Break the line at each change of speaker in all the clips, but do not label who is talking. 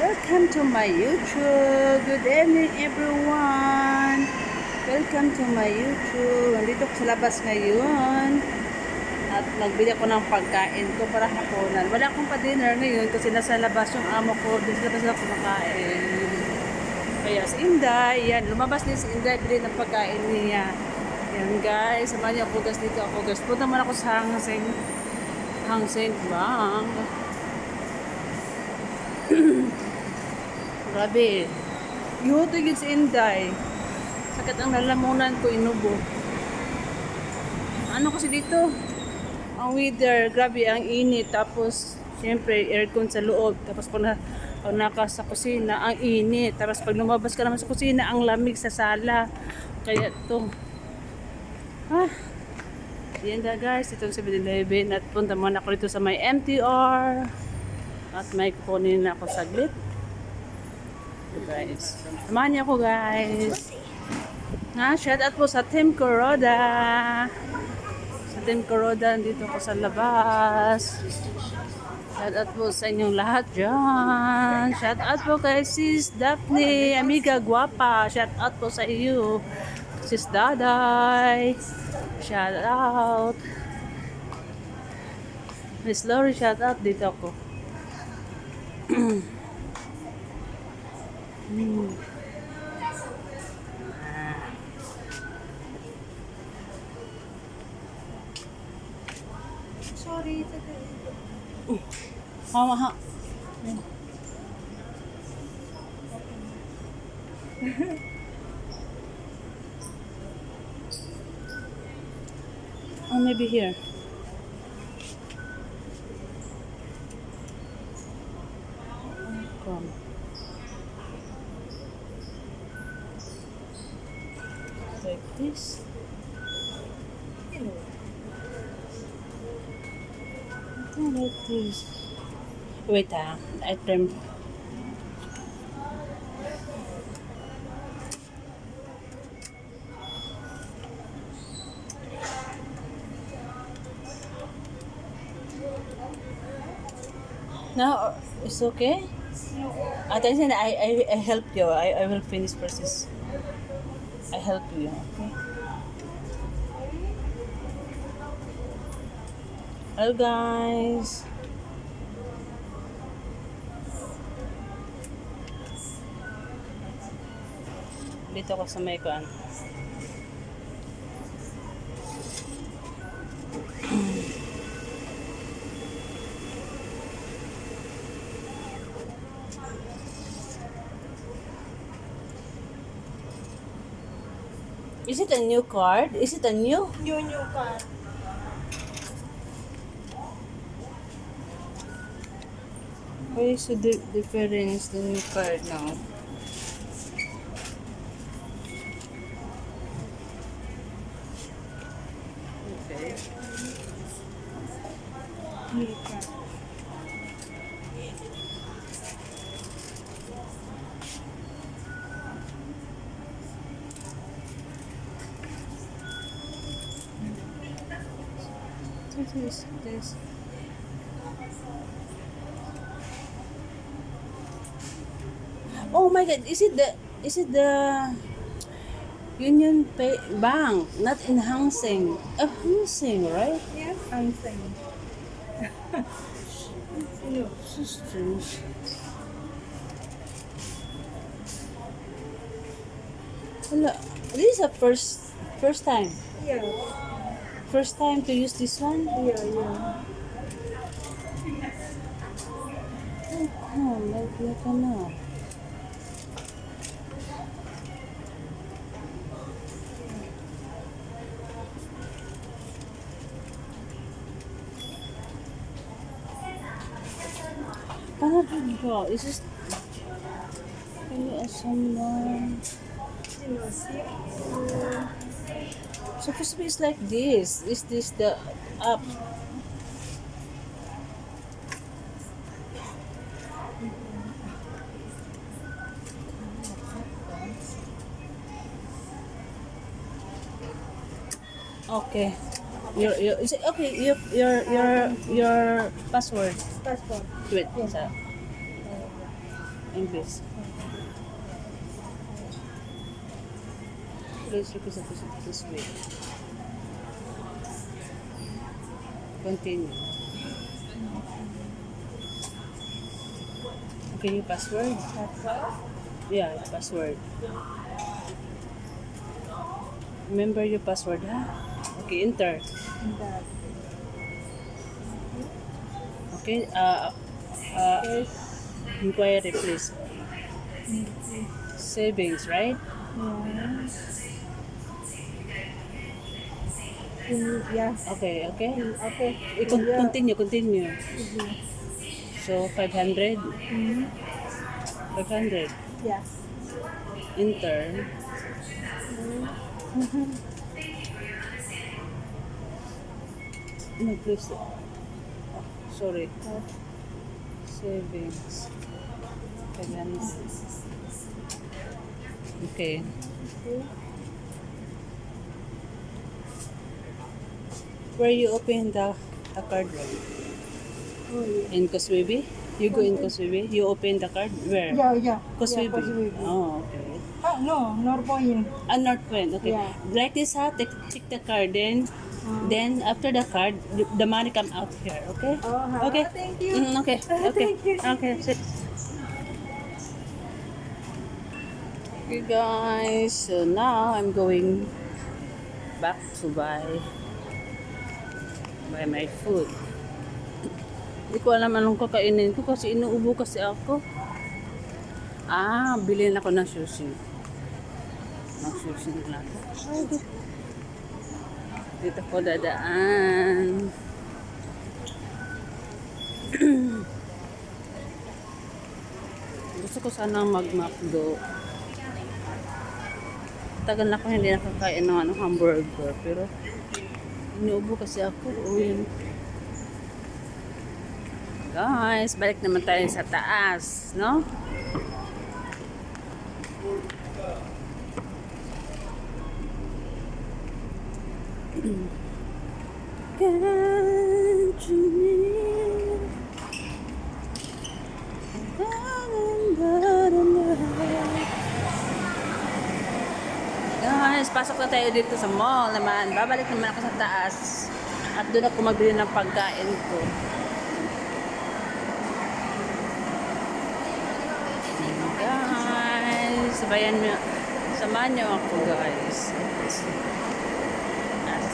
Welcome to my YouTube. Good evening everyone. Welcome to my YouTube. Nandito ko sa labas ngayon. At nagbili ako ng pagkain ko para hapunan. Wala akong pa-dinner ngayon kasi nasa labas yung amo ko. Dito sa labas ako kumakain. Kaya si Inday, yan. Lumabas din si Inday, bili ng pagkain niya. Yan guys, samahan niyo ako guys dito ako guys. Punta man ako sa Hang Seng, Hang Seng Bank. Grabe. Yuto yun si Inday. Sakit ang lalamunan ko, inubo. Ano kasi dito? Ang weather, grabe, ang init. Tapos, siyempre, aircon sa loob. Tapos, pag, na, pag naka sa kusina, ang init. Tapos, pag lumabas ka naman sa kusina, ang lamig sa sala. Kaya to. Ah. Yan na guys, itong 7-Eleven. At punta muna ako dito sa may MTR. At may kukunin ako saglit. Guys, samahan niyo ako guys. Ha, shout out po sa Team Kuroda. Sa Team Kuroda, dito ako sa labas. Shout out po sa inyong lahat dyan. Shout out po kay Sis Daphne, amiga guwapa. Shout out po sa iyo. Sis Daday. Shout out. Miss Lori, shout out dito ako. Hmm.
Sorry,
Mama, ha. oh, maybe here. Wait ah, I turn. No, it's okay. Attention, I, I, I help you. I, I will finish process. I help you, okay? Hello guys. Dito ako sa may kuan. Is it a new card? Is it a new?
New new card.
What is the di- difference the new card now? Is this. Oh my god, is it the is it the Union Pay Bank, not in Hang Seng. Hang Seng, right?
Yes. New.
So strange. Wala. This is a first first time.
Yeah,
First time to use this one.
yeah, yeah.
Oh, like like ano. Paano ba? Is this... Can you?
You know, see?
Supposed to be it's like this. Is this the up? Okay. Your your is it okay? Your your your your password.
Passport.
Wait. Sa, English. Please represent this way. Continue. Okay, your password?
All.
Yeah, password. Remember your password, ha? Okay, enter.
That.
Okay, uh, uh, inquiry, please. Savings, right?
Yeah. Yeah.
Okay, okay.
Okay.
I- con-
Yeah.
continue, continue.
Sige.
So, 500.
Mm,
500.
Yeah.
Enter. No, please. Oh, sorry.
Uh,
Savings. 500. Okay.
Okay.
Where you open the, the card?
Oh, yeah.
In Koswibi? You go in Koswibi? You open the card? Where?
Yeah, yeah.
Koswibi.
Yeah, Koswibi.
Oh, okay.
Ah, no, Norpoint.
Ah, North Point. Okay.
Yeah.
Like this ha, take, take the card. Then, then after the card, the, the money come out here. Okay?
Ha.
Okay.
Thank you.
Mm, okay. Okay.
Thank you.
Okay. Sit. Okay guys, so now I'm going back to buy buy my food. Hindi ko alam anong kakainin ko kasi inuubo kasi ako. Ah, bilhin ako ng sushi. Ng sushi. Ay, di- Dito ko dadaan. Gusto ko sana mag-McDo. Tagal na ako hindi nakakain ng ano, hamburger. Pero, inuubo kasi ako. Uy. Guys, balik naman tayo sa taas, no? Can't you Guys, pasok na tayo dito sa mall naman. Babalik naman ako sa taas. At doon ako magbili ng pagkain ko. Guys, sabayan niyo. Samahan niyo ako guys. Yes. Ayan.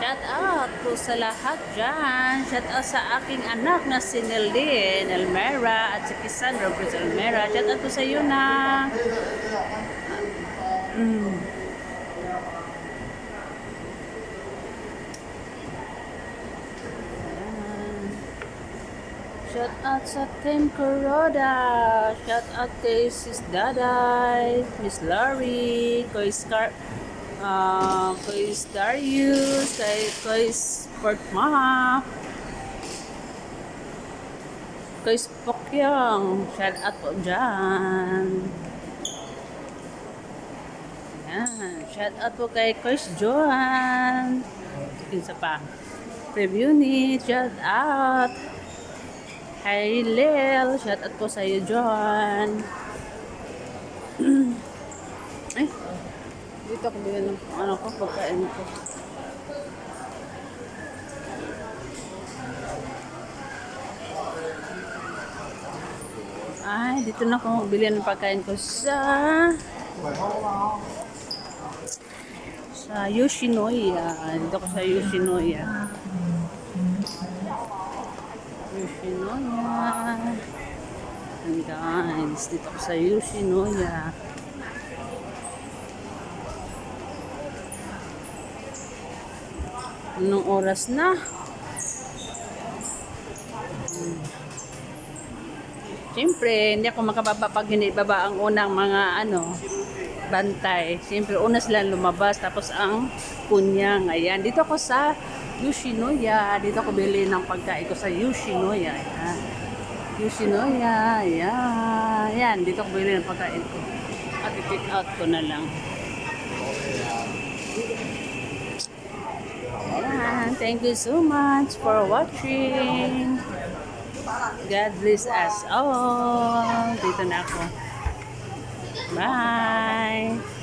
Shout out po sa lahat dyan. Shout out sa aking anak na si Neldin Elmera at si Cassandra Cruz Elmera. Shout out po sa iyo na. Mm. Shout out sa Team Kuroda. Shout out kay Sis Daday, Miss Larry, kay Scar ah kay Darius, kay kay Sport Maha, kay Spokyang. Shout out po dyan. Yan. Shout out po kay Coach Johan. Isa pa. Preview ni. Shout out. Hi, Lil. Shout out po sa iyo, John. Dito ako bilhin ng ano ko, pagkain ko. Ay, dito na ako bilhin ng pagkain ko sa sa Yoshinoya. Dito ako sa Yoshinoya. Yoshinoya. And guys, dito ako sa Yoshinoya. Anong oras na? Siyempre, hindi ako makababa pag hindi baba ang unang mga ano, bantay. Siyempre, una sila lumabas, tapos ang kunyang. Ayan, dito ako sa Yoshinoya. Dito ako bili ng pagkain ko sa Yoshinoya. Ayan. Yoshinoya. Yan. Yan. Dito ko bilhin ang pagkain ko. At i-pick out ko na lang. Ayan. Thank you so much for watching. God bless us all. Dito na ako. Bye.